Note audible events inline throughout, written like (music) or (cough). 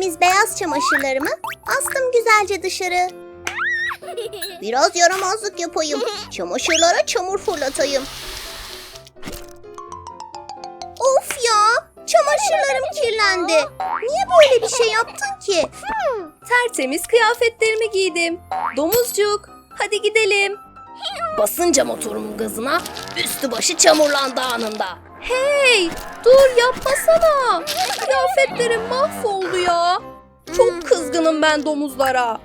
Temiz beyaz çamaşırlarımı astım güzelce dışarı. Biraz yaramazlık yapayım. Çamaşırlara çamur fırlatayım. Of ya! Çamaşırlarım kirlendi. Niye böyle bir şey yaptın ki? Tertemiz kıyafetlerimi giydim. Domuzcuk, hadi gidelim. Basınca motorumun gazına üstü başı çamurlandı anında. Hey, dur yapmasana. Kıyafetlerim mahvoldu ya. Çok kızgınım ben domuzlara.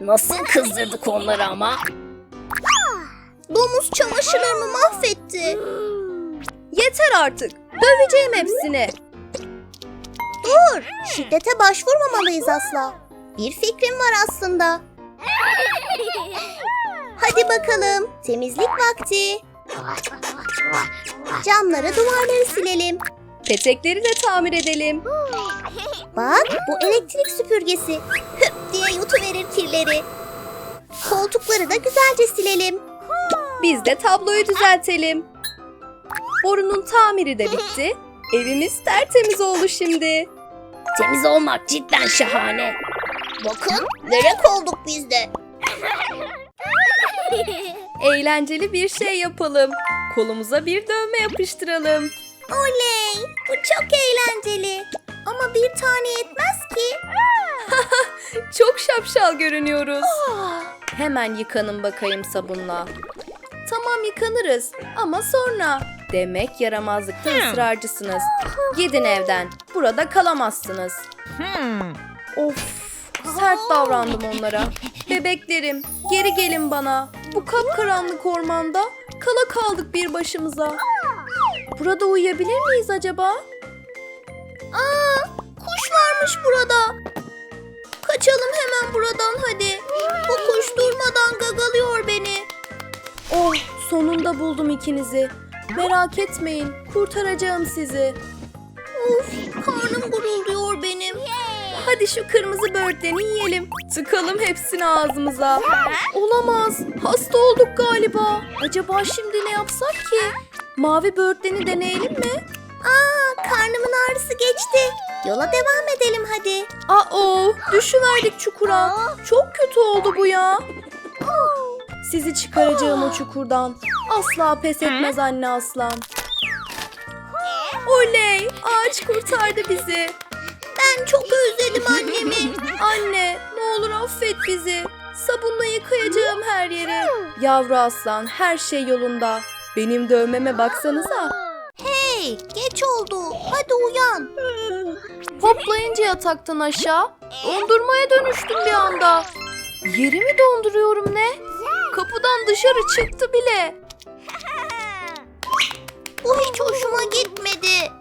Nasıl kızdırdık onları ama? Domuz çamaşırlarımı mahvetti. Yeter artık. Döveceğim hepsini. Dur, şiddete başvurmamalıyız asla. Bir fikrim var aslında. Hadi bakalım, temizlik vakti. Camları, duvarları silelim. Petekleri de tamir edelim. Bak, bu elektrik süpürgesi. Hüp diye yutuverir kirleri. Koltukları da güzelce silelim. Biz de tabloyu düzeltelim. Borunun tamiri de bitti. Evimiz tertemiz oldu şimdi. Temiz olmak cidden şahane. Bakın, nerek olduk biz de. Eğlenceli bir şey yapalım. Kolumuza bir dövme yapıştıralım. Oley, bu çok eğlenceli. Ama bir tane yetmez ki. (laughs) Çok şapşal görünüyoruz. Hemen yıkanın bakayım sabunla. Tamam yıkanırız ama sonra. Demek yaramazlıkta ısrarcısınız. Gidin evden. Burada kalamazsınız. Of, sert davrandım onlara. (laughs) Bebeklerim, geri gelin bana. Bu kapkaranlık ormanda kala kaldık bir başımıza. Burada uyuyabilir miyiz acaba? Aa, kuş varmış burada. Kaçalım hemen buradan hadi. Bu kuş durmadan gagalıyor beni. Oh, sonunda buldum ikinizi. Merak etmeyin, kurtaracağım sizi. Of, karnım gurulduyor benim. Hadi şu kırmızı böğürtleni yiyelim. Tıkalım hepsini ağzımıza. Olamaz. Hasta olduk galiba. Acaba şimdi ne yapsak ki? Mavi böğürtleni deneyelim mi? Aa, karnımın ağrısı geçti. Yola devam edelim hadi. Aa, düşüverdik çukura. Çok kötü oldu bu ya. Sizi çıkaracağım o çukurdan. Asla pes etmez anne aslan. Oley! Ağaç kurtardı bizi. Ben çok özledim annemi. Anne ne olur affet bizi. Sabunla yıkayacağım her yeri. Yavru aslan her şey yolunda. Benim dövmeme baksanıza. Hey, geç oldu. Hadi uyan. Hoplayınca yataktan aşağı dondurmaya dönüştüm bir anda. Yerimi donduruyorum ne? Kapıdan dışarı çıktı bile. Bu hiç hoşuma gitmedi.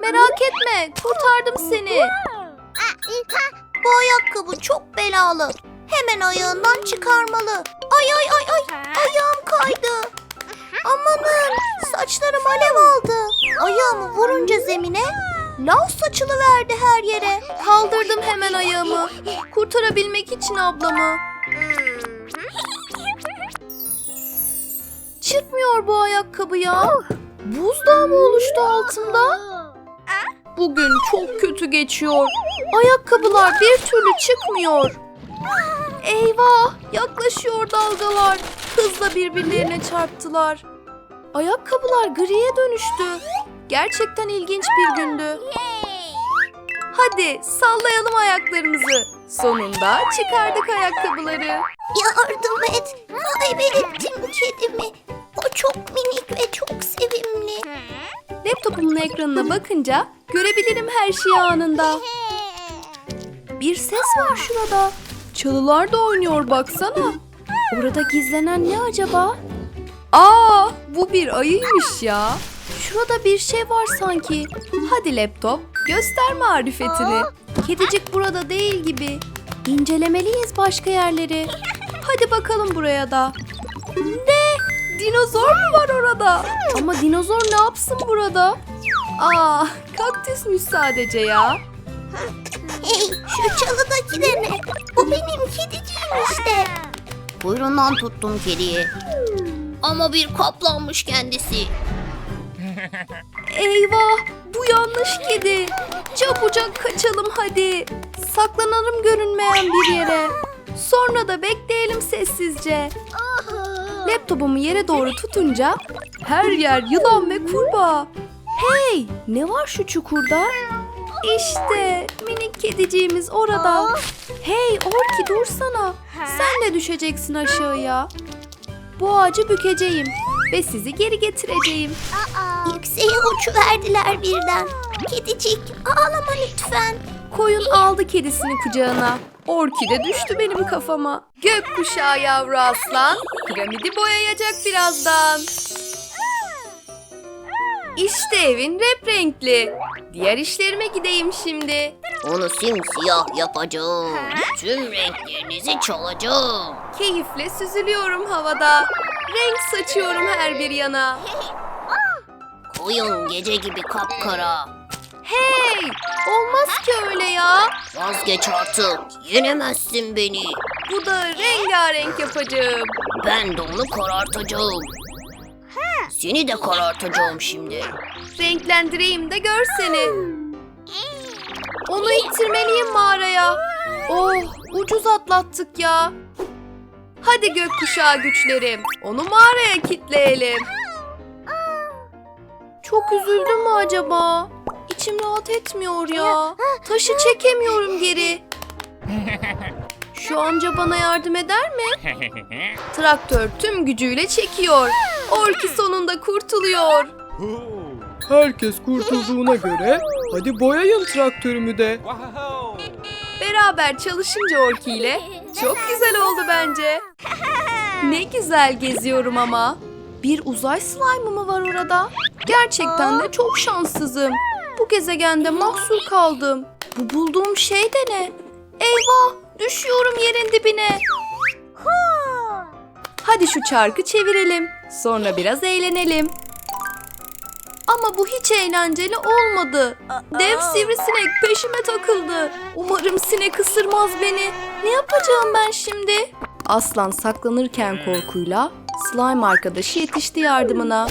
Merak etme kurtardım seni. Bu ayakkabı çok belalı. Hemen ayağından çıkarmalı. Ay ay ay ay. Ayağım kaydı. Amanın saçlarım alev aldı. Ayağımı vurunca zemine lav saçılı verdi her yere. Kaldırdım hemen ayağımı. Kurtarabilmek için ablamı. Çıkmıyor bu ayakkabı ya. Buzdağı mı oluştu altında? Bugün çok kötü geçiyor. Ayakkabılar bir türlü çıkmıyor. Eyvah! Yaklaşıyor dalgalar. Hızla birbirlerine çarptılar. Ayakkabılar griye dönüştü. Gerçekten ilginç bir gündü. Hadi sallayalım ayaklarımızı. Sonunda çıkardık ayakkabıları. Yardım et. Kaybettim kedimi. O çok minik ve çok sevimli. Laptopumun ekranına bakınca görebilirim her şeyi anında. Bir ses var şurada. Çalılar da oynuyor baksana. Orada gizlenen ne acaba? Aa, bu bir ayıymış ya. Şurada bir şey var sanki. Hadi laptop, göster marifetini. Kedicik burada değil gibi. İncelemeliyiz başka yerleri. Hadi bakalım buraya da. Dinozor mu var orada? Ama dinozor ne yapsın burada? Aa, kaktüsmüş sadece ya. Hey şu çalıdaki de ne? Bu benim kediciğim işte. Kuyruğundan tuttum kediyi. Ama bir kaplanmış kendisi. Eyvah, Bu yanlış kedi. Çabucak kaçalım hadi. Saklanalım görünmeyen bir yere. Sonra da bekleyelim sessizce. Laptopumu yere doğru tutunca her yer yılan ve kurbağa. Hey, ne var şu çukurda? İşte minik kediciğimiz orada. Hey Orki dursana. Sen de düşeceksin aşağıya. Bu ağacı bükeceğim ve sizi geri getireceğim. Yükseğe uçuverdiler birden. Kedicik ağlama lütfen. Koyun aldı kedisini kucağına. Orki de düştü benim kafama. Gökkuşağı yavru aslan. Piramidi boyayacak birazdan. İşte evin rep renkli. Diğer işlerime gideyim şimdi. Onu simsiyah yapacağım. Tüm renklerinizi çalacağım. Keyifle süzülüyorum havada. Renk saçıyorum her bir yana. (laughs) Koyun gece gibi kapkara. Hey! Olmaz ki öyle ya. Vazgeç artık. Yenemezsin beni. Bu da rengarenk yapacağım. Ben de onu karartacağım. Seni de karartacağım şimdi. Renklendireyim de gör seni. Onu ittirmeliyim mağaraya. Oh ucuz atlattık ya. Hadi gökkuşağı güçlerim. Onu mağaraya kitleyelim. Çok üzüldüm mü acaba? İçim rahat etmiyor ya. Taşı çekemiyorum geri. (laughs) Şu amca bana yardım eder mi? (laughs) Traktör tüm gücüyle çekiyor. Orki sonunda kurtuluyor. Herkes kurtulduğuna göre hadi boyayın traktörümü de. Beraber çalışınca Orki ile çok güzel oldu bence. (laughs) Ne güzel geziyorum ama. Bir uzay slime'ı mı var orada? Gerçekten de çok şanssızım. Bu gezegende mahsur kaldım. Bu bulduğum şey de ne? Eyvah! Düşüyorum yerin dibine. Hadi şu çarkı çevirelim. Sonra biraz eğlenelim. Ama bu hiç eğlenceli olmadı. Dev sivrisinek peşime takıldı. Umarım sinek ısırmaz beni. Ne yapacağım ben şimdi? Aslan saklanırken korkuyla slime arkadaşı yetişti yardımına.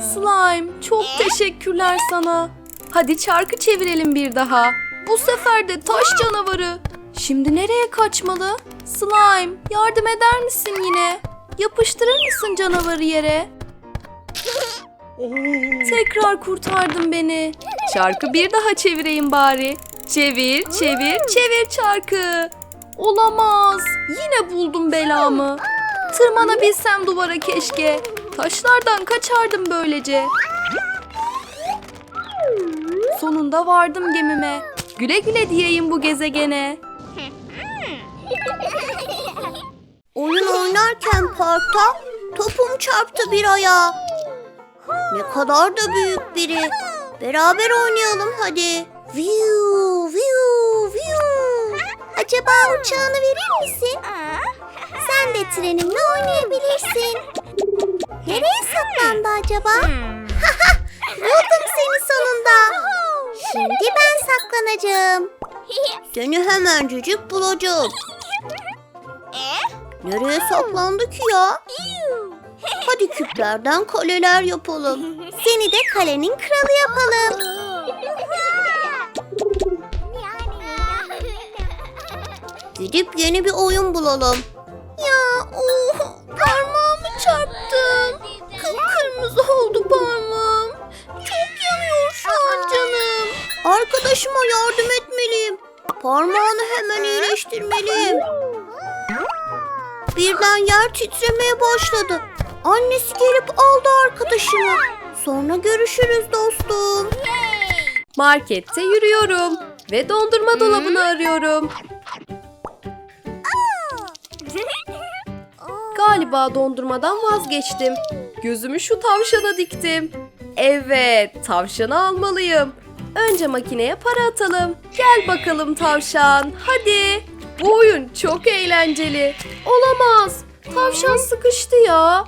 Slime çok teşekkürler sana. Hadi çarkı çevirelim bir daha. Bu sefer de taş canavarı. Şimdi nereye kaçmalı? Slime yardım eder misin yine? Yapıştırır mısın canavarı yere? Tekrar kurtardın beni. Çarkı bir daha çevireyim bari. Çevir, çevir, çevir çarkı. Olamaz. Yine buldum belamı. Tırmanabilsem duvara keşke. Taşlardan kaçardım böylece. Sonunda vardım gemime. Güle güle diyeyim bu gezegene. Oyun oynarken parkta topum çarptı bir ayağa. Ne kadar da büyük biri. Beraber oynayalım hadi. Viu, viu, viu. Acaba uçağını verir misin? Sen de trenimle oynayabilirsin. Nereye saklandı acaba? (laughs) Buldum seni sonunda. Şimdi ben saklanacağım. (laughs) Seni hemencecik bulacağım. Nereye saklandı ki ya? (laughs) Hadi küplerden kaleler yapalım. Seni de kalenin kralı yapalım. Gidip yeni bir oyun bulalım. Birden yer titremeye başladı. Annesi gelip aldı arkadaşımı. Sonra görüşürüz dostum. Markette yürüyorum ve dondurma dolabını arıyorum. Galiba dondurmadan vazgeçtim. Gözümü şu tavşana diktim. Evet, tavşanı almalıyım. Önce makineye para atalım. Gel bakalım tavşan, hadi. Bu oyun çok eğlenceli. Olamaz. Tavşan sıkıştı ya.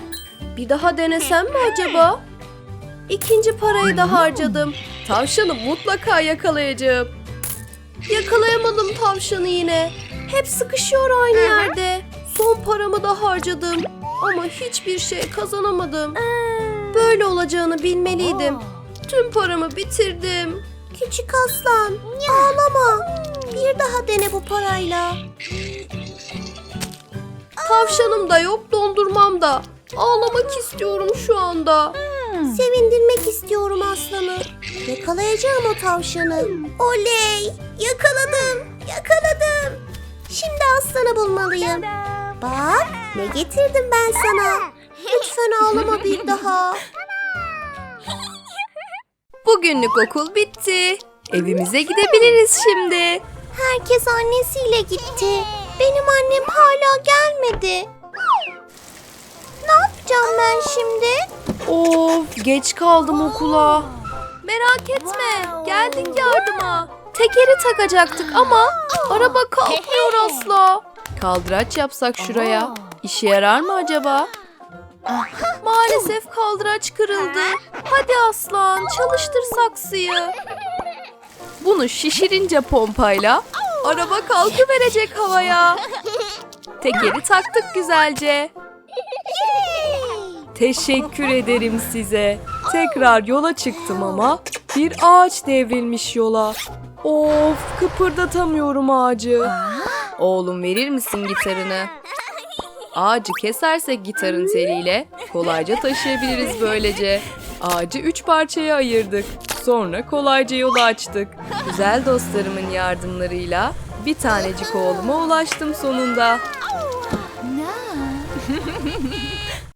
Bir daha denesem mi acaba? İkinci parayı da harcadım. Tavşanı mutlaka yakalayacağım. Yakalayamadım tavşanı yine. Hep sıkışıyor aynı yerde. Son paramı da harcadım. Ama hiçbir şey kazanamadım. Böyle olacağını bilmeliydim. Tüm paramı bitirdim. Küçük aslan ağlama. Bir daha dene bu parayla. Tavşanım da yok, dondurmam da. Ağlamak istiyorum şu anda. Sevindirmek istiyorum aslanı. Yakalayacağım o tavşanı. Oley! Yakaladım! Yakaladım! Şimdi aslanı bulmalıyım. Bak ne getirdim ben sana. Lütfen ağlama bir daha. Bugünlük okul bitti. Evimize gidebiliriz şimdi. Herkes annesiyle gitti. Benim annem hala gelmedi. Ne yapacağım ben şimdi? Of, geç kaldım okula. Merak etme, geldik yardıma. Tekeri takacaktık ama araba kalkmıyor asla. Kaldıraç yapsak şuraya. İşe yarar mı acaba? Maalesef kaldıraç kırıldı. Hadi aslan, çalıştır saksıyı. Bunu şişirince pompayla araba kalkıverecek havaya. Tekeri taktık güzelce. Teşekkür ederim size. Tekrar yola çıktım ama bir ağaç devrilmiş yola. Of kıpırdatamıyorum ağacı. Oğlum verir misin gitarını? Ağacı kesersek gitarın teliyle kolayca taşıyabiliriz böylece. Ağacı üç parçaya ayırdık. Sonra kolayca yolu açtık. Güzel dostlarımın yardımlarıyla bir tanecik oğluma ulaştım sonunda.